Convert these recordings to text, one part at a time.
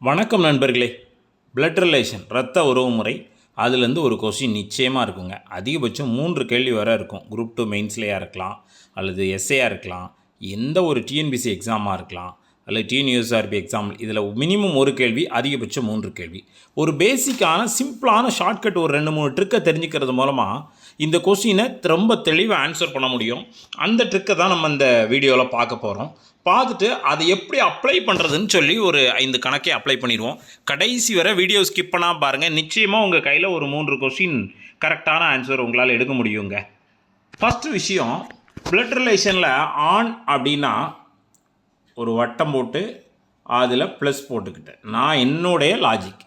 வணக்கம் நண்பர்களே. Blood relation ரத்த உறவுமுறை அதுலேருந்து ஒரு கொஸ்டின் நிச்சயமாக இருக்குங்க. அதிகபட்சம் மூன்று கேள்வி வர இருக்கும். குரூப் டூ மெயின்ஸ்லேயாக இருக்கலாம் அல்லது எஸ்ஏயாக இருக்கலாம் எந்த ஒரு டிஎன்பிசி எக்ஸாமாக இருக்கலாம் அல்லது டிஎன்யூஎஸ்ஆர்பி எக்ஸாம் இதில் மினிமம் ஒரு கேள்வி அதிகபட்சம் மூன்று கேள்வி. ஒரு பேசிக்கான சிம்பிளான ஷார்ட்கட் ஒரு ரெண்டு மூணு ட்ரிக்கை தெரிஞ்சுக்கிறது மூலமாக இந்த கொஸ்டினை ரொம்ப தெளிவாக ஆன்சர் பண்ண முடியும். அந்த ட்ரிக்கை தான் நம்ம இந்த வீடியோவில் பார்க்க போகிறோம் பார்த்துட்டு அதை எப்படி அப்ளை பண்ணுறதுன்னு சொல்லி ஒரு ஐந்து கணக்கை அப்ளை பண்ணிடுவோம். கடைசி வரை வீடியோ ஸ்கிப் பண்ணால் பாருங்கள் நிச்சயமாக உங்கள் கையில் ஒரு மூன்று கொஸ்டின் கரெக்டான ஆன்சர் உங்களால் எடுக்க முடியுங்க. ஃபஸ்ட்டு விஷயம் பிளட் ரிலேஷனில் ஆன் அப்படின்னா ஒரு வட்டம் போட்டு அதில் ப்ளஸ் போட்டுக்கிட்டேன். நான் என்னுடைய லாஜிக்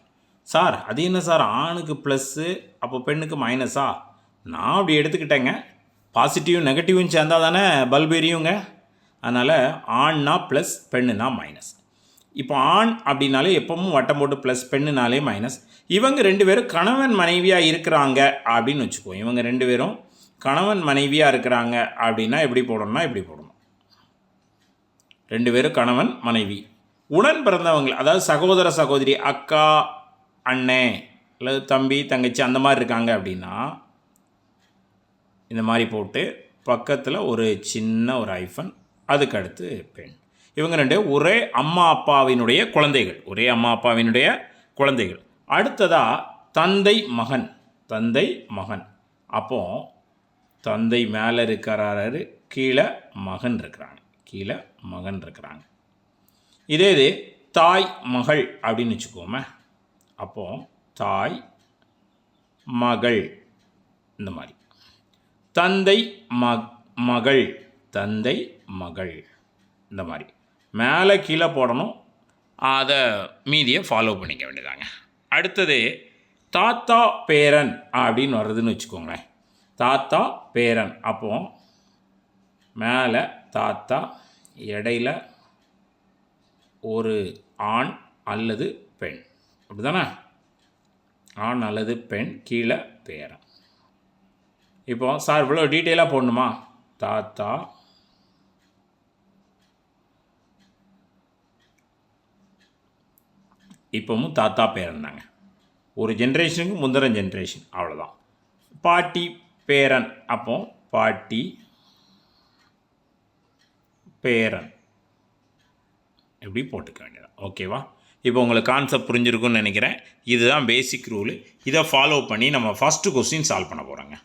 சார் அது என்ன சார்? ஆணுக்கு ப்ளஸ்ஸு அப்போ பெண்ணுக்கு மைனஸா நான் அப்படி எடுத்துக்கிட்டேங்க. பாசிட்டிவும் நெகட்டிவும் சேர்ந்தா தானே பல்ப் எரியுங்க? அதனால் ஆண்னா ப்ளஸ் பெண்ணுனா மைனஸ் இப்போ ஆண் அப்படின்னாலே எப்பவும் வட்டம் போட்டு ப்ளஸ் பெண்ணுனாலே மைனஸ் இவங்க ரெண்டு பேரும் கணவன் மனைவியாக இருக்கிறாங்க அப்படின்னு வச்சுக்குவோம். இவங்க ரெண்டு பேரும் கணவன் மனைவியாக இருக்கிறாங்க அப்படின்னா எப்படி போடணும்னா இப்படி போடணும். ரெண்டு பேரும் கணவன் மனைவி. உடன் பிறந்தவங்க அதாவது சகோதர சகோதரி அக்கா அண்ணே அல்லது தம்பி தங்கச்சி அந்த மாதிரி இருக்காங்க அப்படின்னா இந்த மாதிரி போட்டு பக்கத்தில் ஒரு சின்ன ஒரு ஐஃபன் அதுக்கு அடுத்து பெண். இவங்க ரெண்டு ஒரே அம்மா அப்பாவினுடைய குழந்தைகள். ஒரே அம்மா அப்பாவினுடைய குழந்தைகள். அடுத்ததாக தந்தை மகன். தந்தை மகன். அப்போ தந்தை மேலே இருக்கிறாரு கீழே மகன் இருக்கிறாங்க. கீழே மகன் இருக்கிறாங்க. இதே இது தாய் மகள் அப்படின்னு வச்சுக்கோமே. அப்போ தாய் மகள் இந்த மாதிரி. தந்தை மக் மகள் தந்தை மகள் இந்த மாதிரி. மேலே கீழே போடணும். அதை மீதியை ஃபாலோ பண்ணிக்க வேண்டியதாங்க. அடுத்தது தாத்தா பேரன் அப்படின்னு வர்றதுன்னு வச்சுக்கோங்களேன். தாத்தா பேரன். அப்போ மேலே தாத்தா இடையில ஒரு ஆண் அல்லது பெண். அப்படிதானே ஆண் அல்லது பெண் கீழே பேரன் இப்போ சார் இவ்வளோ டீட்டெயிலாக போடணுமா? தாத்தா இப்போவும் தாத்தா பேரன் தாங்க. ஒரு ஜென்ரேஷனுக்கு முந்தின ஜென்ரேஷன் அவ்வளோதான் பாட்டி பேரன் அப்போ பாட்டி பேரன். இப்படி போட்டுக்க வேண்டியதான் ஓகேவா இப்போ உங்களுக்கு கான்செப்ட் புரிஞ்சிருக்கும்னு நினைக்கிறேன். இதுதான் பேசிக் ரூலு இதை ஃபாலோ பண்ணி நம்ம ஃபஸ்ட்டு கொஸ்டின் சால்வ் பண்ண போகிறோங்க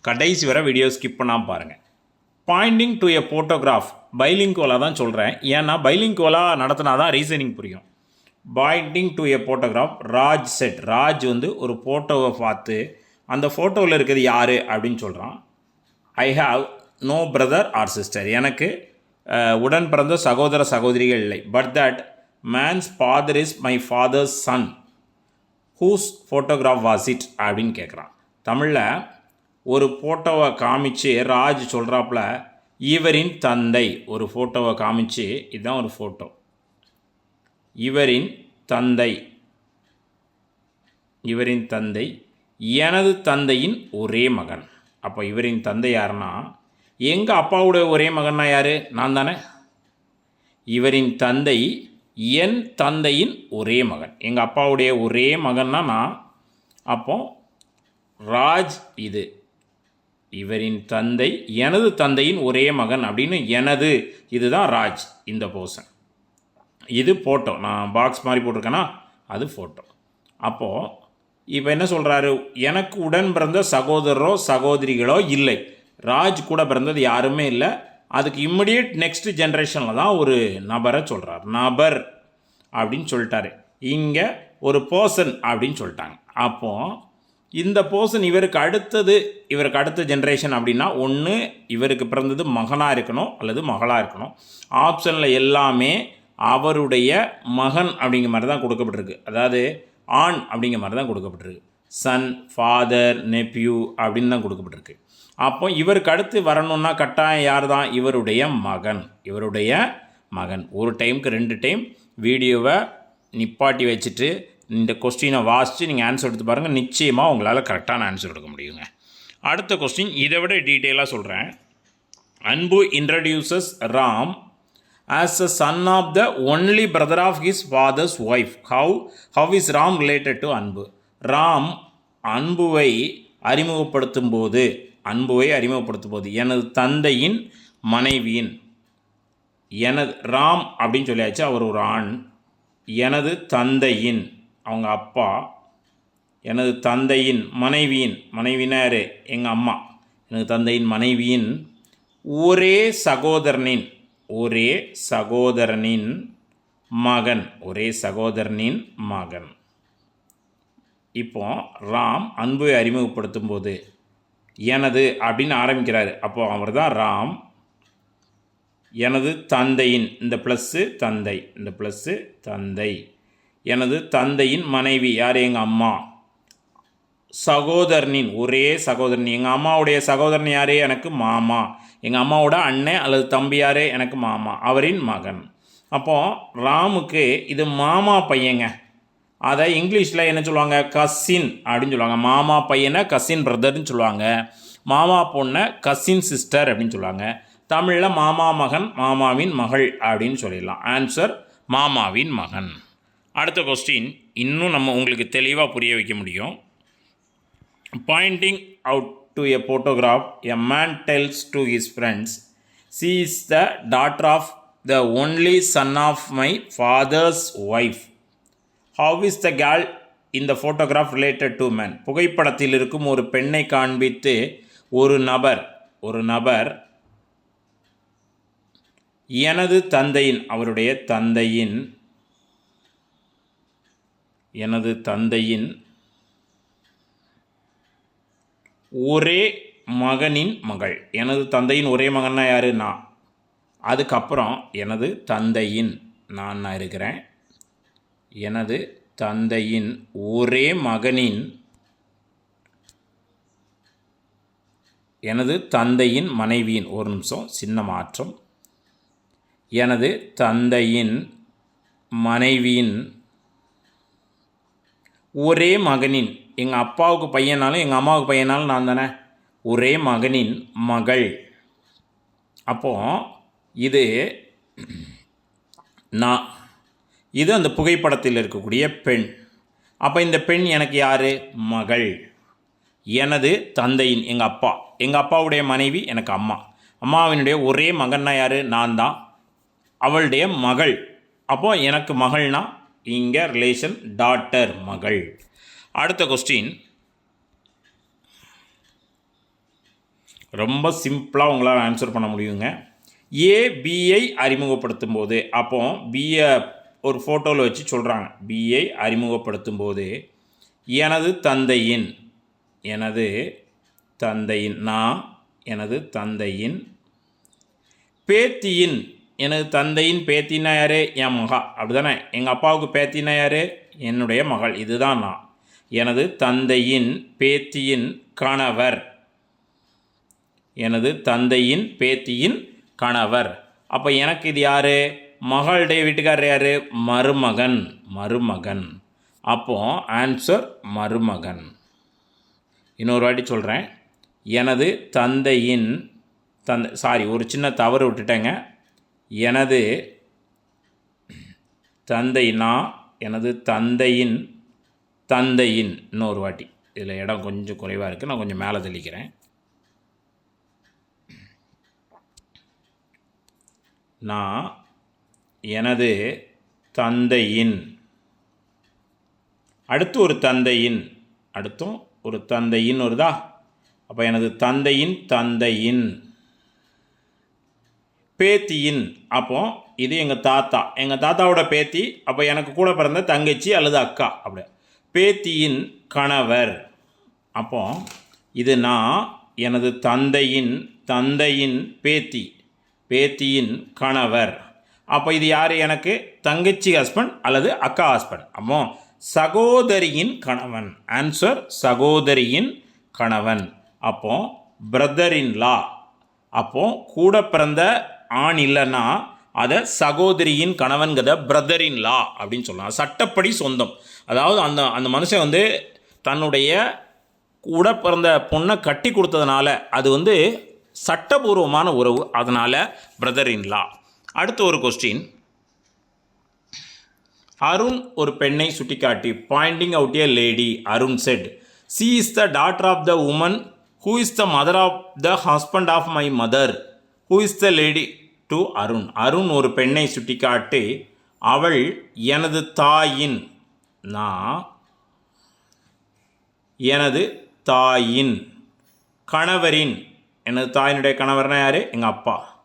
கடைசி வர வீடியோ ஸ்கிப் பண்ணாமல் பாருங்கள் பாயிண்டிங் டு எ ஃபோட்டோகிராஃப் பைலிங்கோலாக தான் சொல்கிறேன் ஏன்னா பைலிங்கோலாக நடத்தினா தான் ரீசனிங் புரியும். Pointing to a photograph Raj said Raj வந்து ஒரு ஃபோட்டோவை பார்த்து அந்த ஃபோட்டோவில் இருக்கிறது யார்? அப்படின்னு சொல்கிறான் I have no brother or sister எனக்கு உடன் பிறந்த சகோதர சகோதரிகள் இல்லை. But that man's father is my father's son whose photograph was it அப்படின்னு கேட்குறான் தமிழில் ஒரு ஃபோட்டோவை காமிச்சு ராஜ் சொல்கிறாப்புல இவரின் தந்தை. ஒரு ஃபோட்டோவை காமிச்சு இதுதான் ஒரு ஃபோட்டோ இவரின் தந்தை. இவரின் தந்தை. எனது தந்தையின் ஒரே மகன். அப்போ இவரின் தந்தை யாருன்னா எங்கள் அப்பாவுடைய ஒரே மகன்னா யார்? நான் தானே. இவரின் தந்தை என் தந்தையின் ஒரே மகன். எங்கள் அப்பாவுடைய ஒரே மகன்னா நான். அப்போ ராஜ் இது. இவரின் தந்தை எனது தந்தையின் ஒரே மகன் அப்படின்னு எனது. இதுதான் ராஜ் இந்த போர்ஷன் இது ஃபோட்டோ நான் பாக்ஸ் மாதிரி போட்டிருக்கேன்னா அது ஃபோட்டோ அப்போது இப்போ என்ன சொல்கிறாரு எனக்கு உடன் பிறந்த சகோதரரோ சகோதரிகளோ இல்லை. ராஜ் கூட பிறந்தது யாருமே இல்லை. அதுக்கு இம்மிடியட் நெக்ஸ்ட் ஜென்ரேஷனில் தான் ஒரு நபரை சொல்கிறார் நபர் அப்படின்னு சொல்லிட்டாரு. இங்கே ஒரு பர்சன் அப்படின்னு சொல்லிட்டாங்க. அப்போது இந்த பர்சன் இவருக்கு அடுத்தது இவருக்கு அடுத்த ஜென்ரேஷன் அப்படின்னா ஒன்று இவருக்கு பிறந்தது மகனாக இருக்கணும் அல்லது மகளாக இருக்கணும். ஆப்ஷனில் எல்லாமே அவருடைய மகன் அப்படிங்கிற மாதிரி தான் கொடுக்கப்பட்டிருக்கு. அதாவது ஆண் அப்படிங்கிற மாதிரி தான் கொடுக்கப்பட்டிருக்கு. சன் ஃபாதர் நெப்யூ அப்படின்னு தான் கொடுக்கப்பட்டிருக்கு. அப்போ இவருக்கு அடுத்து வரணும்னா கட்டாயம் யார் தான் இவருடைய மகன். இவருடைய மகன். ஒரு டைமுக்கு ரெண்டு டைம் வீடியோவை நிப்பாட்டி வச்சுட்டு இந்த கொஸ்டினை வாசித்து நீங்கள் ஆன்சர் எடுத்து பாருங்கள் நிச்சயமாக உங்களால் கரெக்டான ஆன்சர் எடுக்க முடியுங்க. அடுத்த கொஸ்டின் இதை விட டீட்டெயிலாக சொல்கிறேன் Anbu introduces Ram as a son of the only brother of his father's wife how how is Ram related to Anbu? Ram அன்புவை அறிமுகப்படுத்தும் போது அன்புவை அறிமுகப்படுத்தும் போது எனது தந்தையின் மனைவியின் எனது ராம் அப்படின்னு சொல்லியாச்சு. அவர் ஒரு ஆண். எனது தந்தையின் அவங்க அப்பா. எனது தந்தையின் மனைவியின் மனைவினார் எங்கள் அம்மா. எனது தந்தையின் மனைவியின் ஒரே சகோதரனின் ஒரே சகோதரனின் மகன். ஒரே சகோதரனின் மகன். இப்போ ராம் அன்பை அறிமுகப்படுத்தும் போது எனது அப்படின்னு ஆரம்பிக்கிறாரு. அப்போது அவர் தான் ராம். எனது தந்தையின் இந்த ப்ளஸ்ஸு தந்தை இந்த ப்ளஸ்ஸு தந்தை. எனது தந்தையின் மனைவி யார்? எங்கள் அம்மா. சகோதரனின் ஒரே சகோதரன். எங்கள் அம்மாவுடைய சகோதரன் யாரே? எனக்கு மாமா. எங்கள் அம்மாவோட அண்ணன் அல்லது தம்பி யாரே? எனக்கு மாமா. அவரின் மகன். அப்போது ராமுக்கு இது மாமா பையங்க. அதை இங்கிலீஷில் என்ன சொல்லுவாங்க? கசின் அப்படின்னு சொல்லுவாங்க. மாமா பையனை கசின் பிரதர்னு சொல்லுவாங்க. மாமா பொண்ணை கசின் சிஸ்டர் அப்படின்னு சொல்லுவாங்க. தமிழில் மாமா மகன் மாமாவின் மகள் அப்படின்னு சொல்லிடலாம். ஆன்சர் மாமாவின் மகன். அடுத்த கொஸ்டின் இன்னும் நம்ம உங்களுக்கு தெளிவாக புரிய வைக்க முடியும். Pointing out to a photograph a man tells to his friends she is the daughter of the only son of my father's wife how is the girl இந்த ஃபோட்டோகிராஃப் ரிலேட்டட் டு மேன் புகைப்படத்தில் இருக்கும் ஒரு பெண்ணை காண்பித்து ஒரு நபர் ஒரு நபர் எனது தந்தையின் அவருடைய தந்தையின் எனது தந்தையின் ஒரே மகனின் மகள். எனது தந்தையின் ஒரே மகன்னா யாரு? நான். அதுக்கப்புறம் எனது தந்தையின். நான் நான் இருக்கிறேன். எனது தந்தையின் ஒரே மகனின் எனது தந்தையின் மனைவியின் ஒரு நிமிஷம் சின்ன மாற்றம். எனது தந்தையின் மனைவியின் ஒரே மகனின் எங்கள் அப்பாவுக்கு பையனாலும் எங்கள் அம்மாவுக்கு பையனாலும் நான் தானே ஒரே மகனின் மகள். அப்போ இது நான் இது அந்த புகைப்படத்தில் இருக்கக்கூடிய பெண். அப்போ இந்த பெண் எனக்கு யார்? மகள். எனது தந்தையின் எங்கள் அப்பா. எங்கள் அப்பாவுடைய மனைவி எனக்கு அம்மா. அம்மாவினுடைய ஒரே மகன்னா யார்? நான் தான். அவளுடைய மகள். அப்போது எனக்கு மகள்னா இங்கே ரிலேஷன் டாட்டர் மகள். அடுத்த கொஸ்டின் ரொம்ப சிம்பிளாக உங்களால் ஆன்சர் பண்ண முடியுங்க ஏபிஐ அறிமுகப்படுத்தும் போது அப்போ பிஏ ஒரு ஃபோட்டோவில் வச்சு சொல்கிறாங்க பிஐ அறிமுகப்படுத்தும் போது எனது தந்தையின் எனது தந்தையின் நான் எனது தந்தையின் பேத்தியின் எனது தந்தையின் பேத்தினா யார்? என் மகா. அப்படிதானே? எங்கள் அப்பாவுக்கு பேத்தினா யார்? என்னுடைய மகள். இதுதான் நான். எனது தந்தையின் பேத்தியின் கணவர். எனது தந்தையின் பேத்தியின் கணவர். அப்போ எனக்கு இது யார்? மகளுடைய வீட்டுக்காரர் யார்? மருமகன். மருமகன். அப்போ ஆன்சர் மருமகன். இன்னொரு வாட்டி சொல்கிறேன் எனது தந்தையின் தந்தை சாரி ஒரு சின்ன தவறு விட்டுட்டேங்க. எனது தந்தை நான் எனது தந்தையின் தந்தையின் இன்னொரு வாட்டி. இதில் இடம் கொஞ்சம் குறைவாக இருக்குது நான் கொஞ்சம் மேலே தெளிக்கிறேன். நான் எனது தந்தையின். அடுத்து ஒரு தந்தையின். அடுத்தும் ஒரு தந்தையின் வருதா அப்போ எனது தந்தையின் தந்தையின். பேத்தியின். அப்போ இது எங்கள் தாத்தா. எங்கள் தாத்தாவோட பேத்தி அப்போ எனக்கு கூட பிறந்த தங்கச்சி அல்லது அக்கா. அப்படி. பேத்தியின் கணவர். அப்போ இது நான் எனது தந்தையின் தந்தையின் பேத்தி. பேத்தியின் கணவர். அப்போ இது யார் எனக்கு? தங்கச்சி ஹஸ்பண்ட் அல்லது அக்கா ஹஸ்பண்ட் அப்போ சகோதரியின் கணவன். ஆன்சர் சகோதரியின் கணவன். அப்போ பிரதர் இன் லா அப்போ கூட பிறந்த ஆண் இல்லைன்னா அதை சகோதரியின் கணவன்கிறத பிரதர் இன் லா அப்படின்னு சொல்லலாம். சட்டப்படி சொந்தம். அதாவது அந்த அந்த மனுஷன் வந்து தன்னுடைய கூட பிறந்த பொண்ணை கட்டி கொடுத்ததுனால அது வந்து சட்டபூர்வமான உறவு. அதனால் பிரதர் இன் லா அடுத்து ஒரு கொஸ்டின் அருண் ஒரு பெண்ணை சுட்டிக்காட்டி pointing out a lady Arun said she is the daughter of the woman who is the mother of the husband of my mother who is the lady to Arun Arun ஒரு பெண்ணை சுட்டிக்காட்டி அவள் எனது தாயின். நான் எனது தாயின். கணவரின். எனது தாயினுடைய கணவர்னா யார்? எங்கள் அப்பா.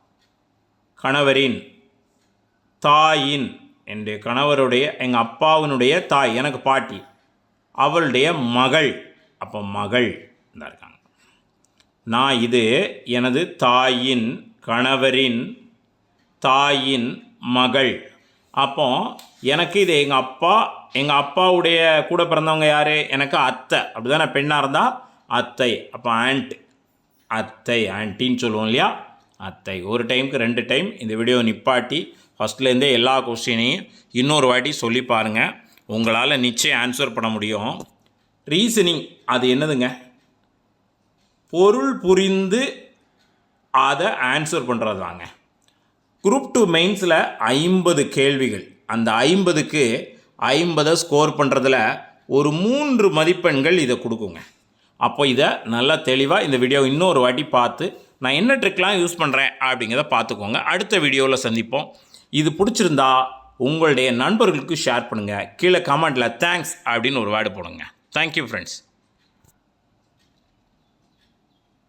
கணவரின் தாயின் என்னுடைய கணவருடைய எங்கள் அப்பாவினுடைய தாய் எனக்கு பாட்டி அவளுடைய மகள். அப்போ மகள் தான் இருக்காங்க. நான் இது எனது தாயின் கணவரின் தாயின் மகள். அப்போ எனக்கு இது எங்கள் அப்பா எங்கள் அப்பாவுடைய கூட பிறந்தவங்க யார்? எனக்கு அத்தை. அப்படி தானே பெண்ணாக இருந்தால் அத்தை. அப்போ ஆண்ட் அத்தை ஆண்டின்னு சொல்லுவோம் இல்லையா? அத்தை. ஒரு டைமுக்கு ரெண்டு டைம் இந்த வீடியோ நிப்பாட்டி ஃபஸ்ட்லேருந்தே எல்லா கொஸ்டினையும் இன்னொரு வாட்டி சொல்லி பாருங்கள் உங்களால் நிச்சயம் ஆன்சர் பண்ண முடியும். ரீசனிங் அது என்னதுங்க? பொருள் புரிந்து அதை ஆன்சர் பண்ணுறது தாங்க குரூப் டூ மெயின்ஸில் ஐம்பது கேள்விகள். அந்த ஐம்பதுக்கு ஐம்பதை ஸ்கோர் பண்ணுறதுல ஒரு மூன்று மதிப்பெண்கள் இதை கொடுக்குங்க. அப்போ இதை நல்லா தெளிவாக இந்த வீடியோ இன்னொரு வாட்டி பார்த்து நான் என்ன ட்ரிக்லாம் யூஸ் பண்ணுறேன் அப்படிங்கிறத பார்த்துக்கோங்க. அடுத்த வீடியோவில் சந்திப்போம். இது பிடிச்சிருந்தா உங்களுடைய நண்பர்களுக்கு ஷேர் பண்ணுங்கள் கீழே கமெண்ட்டில் தேங்க்ஸ் அப்படின்னு ஒரு வேர்டு போடுங்க. Thank you friends